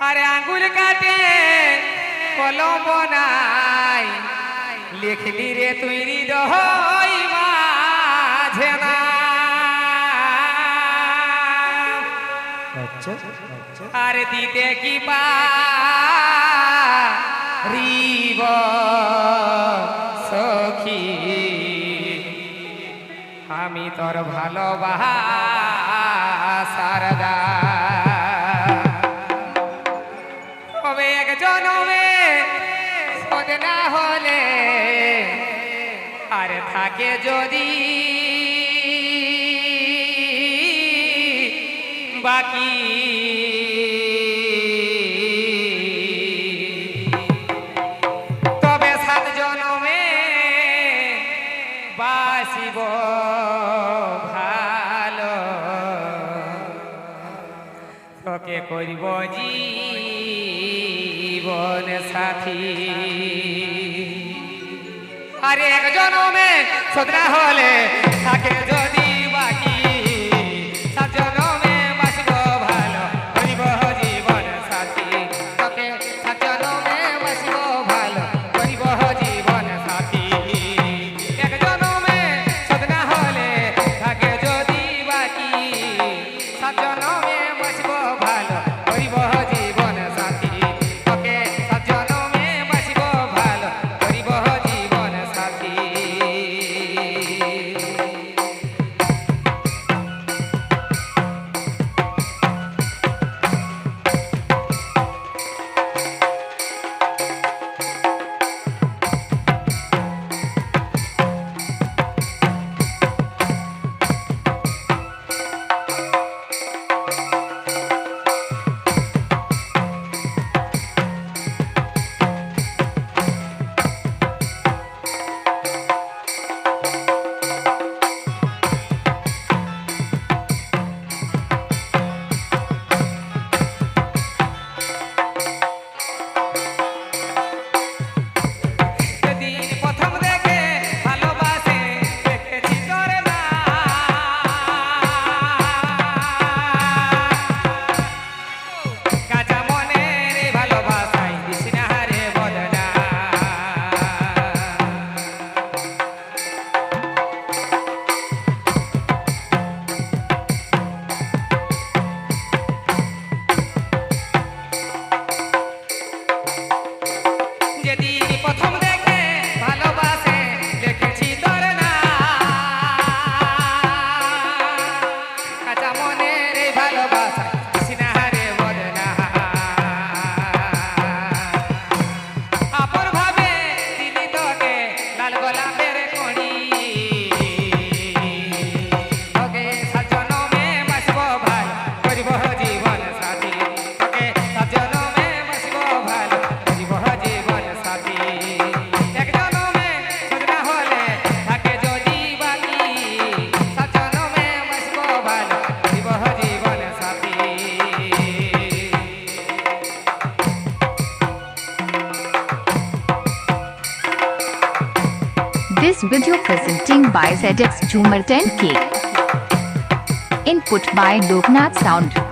আরে আঙ্গুল কাটে কলম নাই। লিখলি রে তুই হৃদয় মাঝে আচ্ছা, আচ্ছা। আর দিতে কি পাব সখী? আমি তোর ভালোবাসা সারদা থাকে যদি বাকি তবে সাত জনমে বাসিব ভালো। তোকে করিব জীবন সাথী। আর এক জনমে সদরা হলে থাকে যদি this video presenting by ZX Joomer 10K. Input by Loknath Sound.